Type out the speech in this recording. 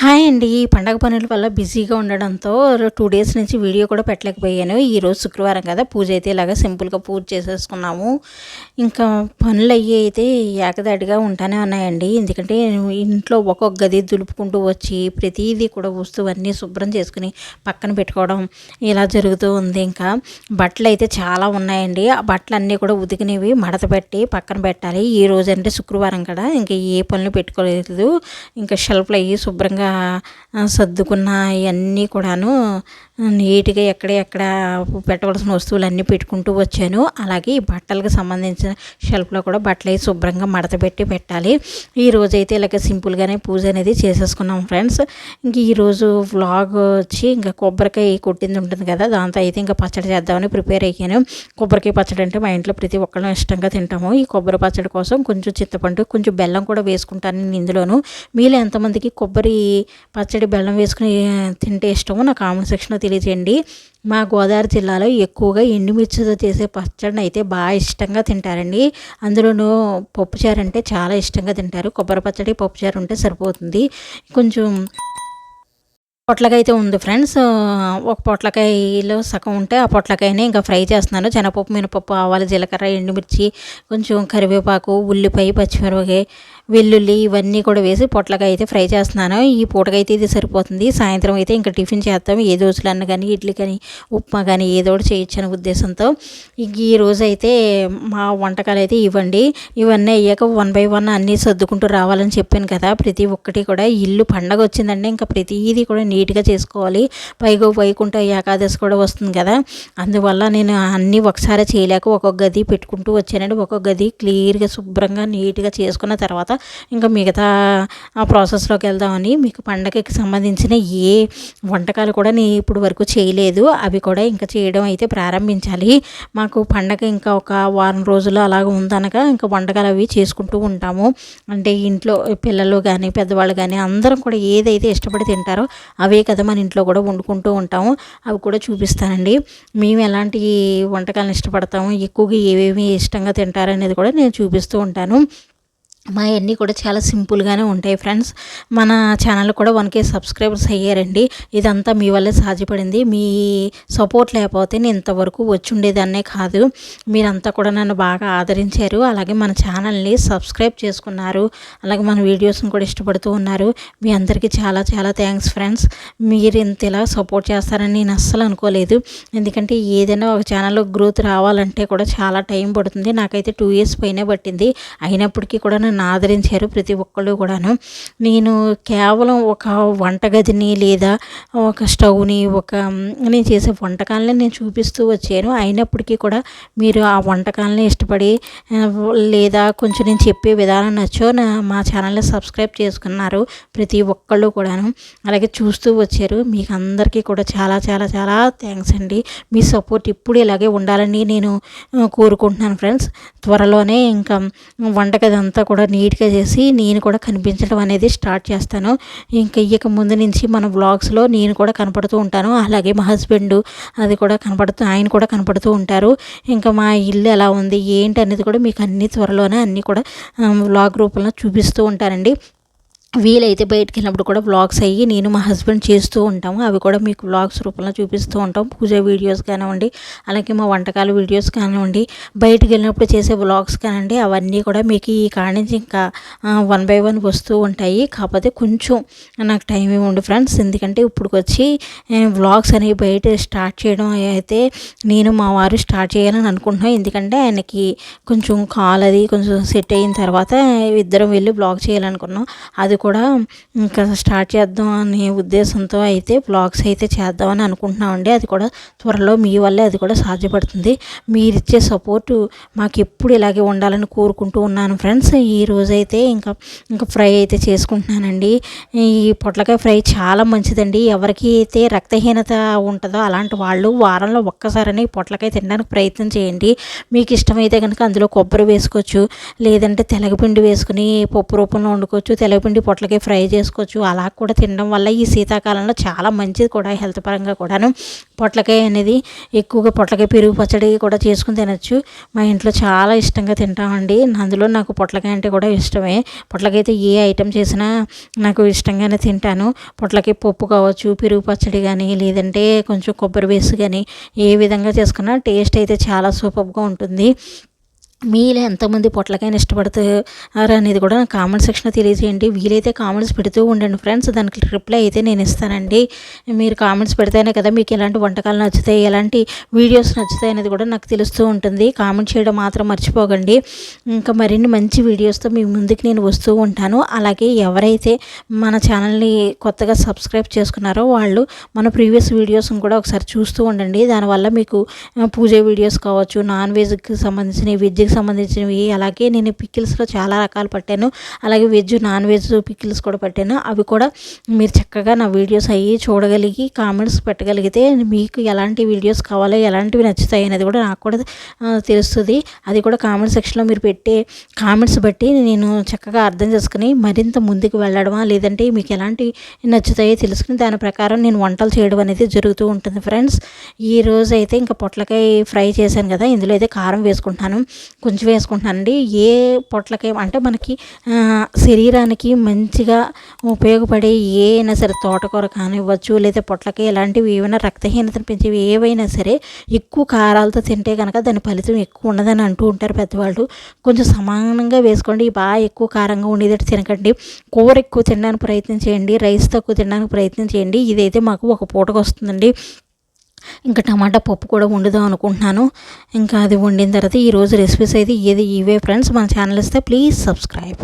Hi అండి. ఈ పండగ పనుల వల్ల బిజీగా ఉండడంతో టూ డేస్ నుంచి వీడియో కూడా పెట్టలేకపోయాను. ఈరోజు శుక్రవారం కదా పూజ అయితే ఇలాగ సింపుల్గా పూజ చేసేసుకున్నాము. ఇంకా పనులు అయ్యి అయితే ఏకదాటిగా ఉంటానే ఉన్నాయండి. ఎందుకంటే ఇంట్లో ఒక్కొక్క గది దులుపుకుంటూ వచ్చి ప్రతిదీ కూడా వస్తువు అన్నీ శుభ్రం చేసుకుని పక్కన పెట్టుకోవడం ఇలా జరుగుతూ ఉంది. ఇంకా బట్టలు అయితే చాలా ఉన్నాయండి. ఆ బట్టలు అన్నీ కూడా ఉతికినవి మడత పెట్టి పక్కన పెట్టాలి. ఈ రోజు అంటే శుక్రవారం కదా ఇంకా ఏ పనులు పెట్టుకోలేదు. ఇంకా షెల్ఫ్లు అయ్యి శుభ్రంగా సర్దుకున్న ఇవన్నీ కూడాను నీట్గా ఎక్కడ ఎక్కడ పెట్టవలసిన వస్తువులన్నీ పెట్టుకుంటూ వచ్చాను. అలాగే ఈ బట్టలకు సంబంధించిన షెల్ఫ్లో కూడా బట్టలు అవి శుభ్రంగా మడత పెట్టి పెట్టాలి. ఈ రోజైతే అయితే ఇలాగ సింపుల్గానే పూజ అనేది చేసేసుకున్నాం ఫ్రెండ్స్. ఇంక ఈరోజు వ్లాగ్ వచ్చి ఇంకా కొబ్బరికాయ కొట్టింది ఉంటుంది కదా దాంతో అయితే ఇంకా పచ్చడి చేద్దామని ప్రిపేర్ అయ్యాను. కొబ్బరికాయ పచ్చడి అంటే మా ఇంట్లో ప్రతి ఒక్కళ్ళం ఇష్టంగా తింటాము. ఈ కొబ్బరి పచ్చడి కోసం కొంచెం చింతపండు కొంచెం బెల్లం కూడా వేసుకుంటాను నేను ఇందులోను. మీలో ఎంతమందికి కొబ్బరి పచ్చడి బెల్లం వేసుకుని తింటే ఇష్టమో నా కామెంట్ సెక్షన్లో తెలియజేయండి. మా గోదావరి జిల్లాలో ఎక్కువగా ఎండుమిర్చితో చేసే పచ్చడిని అయితే బాగా ఇష్టంగా తింటారండి. అందులోనూ పప్పుచారు అంటే చాలా ఇష్టంగా తింటారు. కొబ్బరి పచ్చడి పప్పుచారు ఉంటే సరిపోతుంది. కొంచెం పొట్లకాయ అయితే ఉంది ఫ్రెండ్స్. ఒక పొట్లకాయలో సగం ఉంటే ఆ పొట్లకాయని ఇంకా ఫ్రై చేస్తున్నాను. శనగపప్పు మినపప్పు ఆవాలు జీలకర్ర ఎండుమిర్చి కొంచెం కరివేపాకు ఉల్లిపాయ పచ్చిమిరపకాయ వెల్లుల్లి ఇవన్నీ కూడా వేసి పొట్లకాయ అయితే ఫ్రై చేస్తున్నాను. ఈ పూటకైతే ఇది సరిపోతుంది. సాయంత్రం అయితే ఇంకా టిఫిన్ చేస్తాం. ఏ దోశలన్న కానీ ఇడ్లీ కానీ ఉప్మా కానీ ఏదో ఒకటి చేయొచ్చు అనే ఉద్దేశంతో ఈ రోజు అయితే మా వంటకాలు అయితే ఇవ్వండి. ఇవన్నీ అయ్యాక వన్ బై వన్ అన్నీ సర్దుకుంటూ రావాలని చెప్పాను కదా. ప్రతి ఒక్కటి కూడా ఇల్లు పండగ వచ్చిందంటే ఇంకా ప్రతిదీ కూడా నీట్గా చేసుకోవాలి. పైగా వైకుంఠ ఏకాదశి కూడా వస్తుంది కదా. అందువల్ల నేను అన్నీ ఒకసారి చేయలేక ఒక్కొక్క గది పెట్టుకుంటూ వచ్చానండి. ఒక్కొక్క గది క్లియర్గా శుభ్రంగా నీట్గా చేసుకున్న తర్వాత ఇంకా మిగతా ఆ ప్రాసెస్లోకి వెళ్దామని మీకు పండగకి సంబంధించిన ఏ వంటకాలు కూడా నేను ఇప్పుడు వరకు చేయలేదు. అవి కూడా ఇంకా చేయడం అయితే ప్రారంభించాలి. మాకు పండగ ఇంకా ఒక వారం రోజులు అలాగ ఉందనగా ఇంకా వంటకాలు అవి చేసుకుంటూ ఉంటాము. అంటే ఇంట్లో పిల్లలు కానీ పెద్దవాళ్ళు కానీ అందరం కూడా ఏదైతే ఇష్టపడి తింటారో అవే కదా మన ఇంట్లో కూడా వండుకుంటూ ఉంటాము. అవి కూడా చూపిస్తానండి. మేము ఎలాంటి వంటకాలను ఇష్టపడతాము? ఎక్కువగా ఏవేమి ఇష్టంగా తింటారనేది కూడా నేను చూపిస్తూ ఉంటాను. మా అన్నీ కూడా చాలా సింపుల్గానే ఉంటాయి ఫ్రెండ్స్. మన ఛానల్ కూడా వన్ కే సబ్స్క్రైబర్స్ అయ్యారండి. ఇదంతా మీ వల్లే సాధ్యపడింది. మీ సపోర్ట్ లేకపోతే నేను ఇంతవరకు వచ్చి ఉండేదాన్నే కాదు. మీరంతా కూడా నన్ను బాగా ఆదరించారు. అలాగే మన ఛానల్ని సబ్స్క్రైబ్ చేసుకున్నారు. అలాగే మన వీడియోస్ని కూడా ఇష్టపడుతూ ఉన్నారు. మీ అందరికీ చాలా చాలా థ్యాంక్స్ ఫ్రెండ్స్. మీరు ఇంత ఇలా సపోర్ట్ చేస్తారని నేను అస్సలు అనుకోలేదు. ఎందుకంటే ఏదైనా ఒక ఛానల్లో గ్రోత్ రావాలంటే కూడా చాలా టైం పడుతుంది. నాకైతే టూ ఇయర్స్ పైనే పట్టింది. అయినప్పటికీ కూడా నన్ను నన్ను ఆదరించారు ప్రతి ఒక్కళ్ళు కూడాను. నేను కేవలం ఒక వంటగదిని లేదా ఒక స్టవ్ని ఒక నేను చేసే వంటకాలని నేను చూపిస్తూ వచ్చాను. అయినప్పటికీ కూడా మీరు ఆ వంటకాలని ఇష్టపడి లేదా కొంచెం నేను చెప్పే విధానం నచ్చో నా మా ఛానల్ని సబ్స్క్రైబ్ చేసుకున్నారు ప్రతి ఒక్కళ్ళు కూడాను. అలాగే చూస్తూ వచ్చారు. మీకు అందరికీ కూడా చాలా చాలా చాలా థ్యాంక్స్ అండి. మీ సపోర్ట్ ఇప్పుడు ఇలాగే ఉండాలని నేను కోరుకుంటున్నాను ఫ్రెండ్స్. త్వరలోనే ఇంకా వంటగది అంతా కూడా నీట్గా చేసి నేను కూడా కనిపించడం అనేది స్టార్ట్ చేస్తాను. ఇంకా ఇక ముందు నుంచి మన వ్లాగ్స్లో నేను కూడా కనపడుతూ ఉంటాను. అలాగే మా హస్బెండ్ అది కూడా కనపడుతూ ఆయన కూడా కనపడుతూ ఉంటారు. ఇంకా మా ఇల్లు ఎలా ఉంది ఏంటి అనేది కూడా మీకు అన్ని త్వరలోనే అన్నీ కూడా వ్లాగ్ రూపంలో చూపిస్తూ ఉంటారండి వీలైతే బయటికి వెళ్ళినప్పుడు కూడా వ్లాగ్స్ అయ్యి నేను మా హస్బెండ్ చేస్తూ ఉంటాము. అవి కూడా మీకు వ్లాగ్స్ రూపంలో చూపిస్తూ ఉంటాం. పూజ వీడియోస్ కానివ్వండి అలాగే మా వంటకాల వీడియోస్ కానివ్వండి బయటికి వెళ్ళినప్పుడు చేసే వ్లాగ్స్ కానివ్వండి అవన్నీ కూడా మీకు ఈ కాడి నుంచి ఇంకా వన్ బై వన్ వస్తూ ఉంటాయి. కాకపోతే కొంచెం నాకు టైం ఇవ్వండి ఫ్రెండ్స్. ఎందుకంటే ఇప్పుడు వచ్చి వ్లాగ్స్ అనేవి బయట స్టార్ట్ చేయడం అయితే నేను మా వారు స్టార్ట్ చేయాలని అనుకుంటున్నాం. ఎందుకంటే ఆయనకి కొంచెం కాల్ అది కొంచెం సెట్ అయిన తర్వాత ఇద్దరం వెళ్ళి బ్లాగ్ చేయాలనుకున్నాం. అది కూడా ఇంకా స్టార్ట్ చేద్దాం అనే ఉద్దేశంతో అయితే బ్లాగ్స్ అయితే చేద్దామని అనుకుంటున్నామండి. అది కూడా త్వరలో మీ వల్లే అది కూడా సాధ్యపడుతుంది. మీరిచ్చే సపోర్టు మాకు ఎప్పుడు ఇలాగే ఉండాలని కోరుకుంటూ ఉన్నాను ఫ్రెండ్స్. ఈ రోజైతే ఇంకా ఇంకా ఫ్రై అయితే చేసుకుంటున్నానండి. ఈ పొట్లకాయ ఫ్రై చాలా మంచిదండి. ఎవరికి అయితే రక్తహీనత ఉంటుందో అలాంటి వాళ్ళు వారంలో ఒక్కసారని పొట్లకాయ తినడానికి ప్రయత్నం చేయండి. మీకు ఇష్టమైతే కనుక అందులో కొబ్బరి వేసుకోవచ్చు లేదంటే తెలగపిండి వేసుకుని పప్పు రూపంలో వండుకోవచ్చు. తెలగపిండి పొట్లకాయ ఫ్రై చేసుకోవచ్చు. అలా కూడా తినడం వల్ల ఈ శీతాకాలంలో చాలా మంచిది కూడా హెల్త్ పరంగా కూడాను. పొట్లకాయ అనేది ఎక్కువగా పొట్లకాయ పెరుగు పచ్చడి కూడా చేసుకుని తినచ్చు. మా ఇంట్లో చాలా ఇష్టంగా తింటామండి. అందులో నాకు పొట్లకాయ అంటే కూడా ఇష్టమే. పొట్లకాయ అయితే ఏ ఐటెం చేసినా నాకు ఇష్టంగానే తింటాను. పొట్లకాయ పప్పు కావచ్చు పెరుగు పచ్చడి కానీ లేదంటే కొంచెం కొబ్బరి వేసి కానీ ఏ విధంగా చేసుకున్నా టేస్ట్ అయితే చాలా సూపర్గా ఉంటుంది. మీలో ఎంతమంది పొట్లకాయని ఇష్టపడతారు అనేది కూడా నాకు కామెంట్ సెక్షన్లో తెలియజేయండి. వీలైతే కామెంట్స్ పెడుతూ ఉండండి ఫ్రెండ్స్. దానికి రిప్లై అయితే నేను ఇస్తానండి. మీరు కామెంట్స్ పెడితేనే కదా మీకు ఎలాంటి వంటకాలు నచ్చుతాయి ఎలాంటి వీడియోస్ నచ్చుతాయి అనేది కూడా నాకు తెలుస్తూ ఉంటుంది. కామెంట్ చేయడం మాత్రం మర్చిపోకండి. ఇంకా మరిన్ని మంచి వీడియోస్తో మీ ముందుకు నేను వస్తూ ఉంటాను. అలాగే ఎవరైతే మన ఛానల్ని కొత్తగా సబ్స్క్రైబ్ చేసుకున్నారో వాళ్ళు మన ప్రీవియస్ వీడియోస్ని కూడా ఒకసారి చూస్తూ ఉండండి. దానివల్ల మీకు పూజ వీడియోస్ కావచ్చు నాన్ వెజ్కి సంబంధించిన విద్య వెజ్కి సంబంధించినవి. అలాగే నేను పికిల్స్లో చాలా రకాలు పట్టాను. అలాగే వెజ్ నాన్ వెజ్ పికిల్స్ కూడా పట్టాను. అవి కూడా మీరు చక్కగా నా వీడియోస్ అయ్యి చూడగలిగి కామెంట్స్ పెట్టగలిగితే మీకు ఎలాంటి వీడియోస్ కావాలో ఎలాంటివి నచ్చుతాయి అనేది కూడా నాకు కూడా తెలుస్తుంది. అది కూడా కామెంట్ సెక్షన్లో మీరు పెట్టే కామెంట్స్ బట్టి నేను చక్కగా అర్థం చేసుకుని మరింత ముందుకు వెళ్ళడమా లేదంటే మీకు ఎలాంటి నచ్చుతాయో తెలుసుకుని దాని ప్రకారం నేను వంటలు చేయడం అనేది జరుగుతూ ఉంటుంది ఫ్రెండ్స్. ఈ రోజు అయితే ఇంకా పొట్లకాయ ఫ్రై చేశాను కదా ఇందులో అయితే కారం వేసుకుంటాను. కొంచెం వేసుకుంటున్నానండి ఏ పొట్లకాయ అంటే మనకి శరీరానికి మంచిగా ఉపయోగపడే ఏ సరే తోటకూర కానివ్వచ్చు లేదా పొట్లకాయ ఇలాంటివి ఏమైనా రక్తహీనతను పెంచేవి ఏవైనా సరే ఎక్కువ కారాలతో తింటే కనుక దాని ఫలితం ఎక్కువ ఉండదని అంటూ ఉంటారు పెద్దవాళ్ళు. కొంచెం సమానంగా వేసుకోండి. బాగా ఎక్కువ కారంగా ఉండేటట్టు తినకండి. కూర ఎక్కువ తినడానికి ప్రయత్నం చేయండి. రైస్ తక్కువ తినడానికి ప్రయత్నం చేయండి. ఇదైతే మాకు ఒక పూటకు వస్తుందండి ఇంకా టమాటా పప్పు కూడా వండుదాం అనుకుంటున్నాను. ఇంకా అది వండిన తర్వాత ఈరోజు రెసిపీస్ అయితే ఏది ఇవే ఫ్రెండ్స్ మన ఛానల్ ఇస్తే ప్లీజ్ సబ్స్క్రైబ్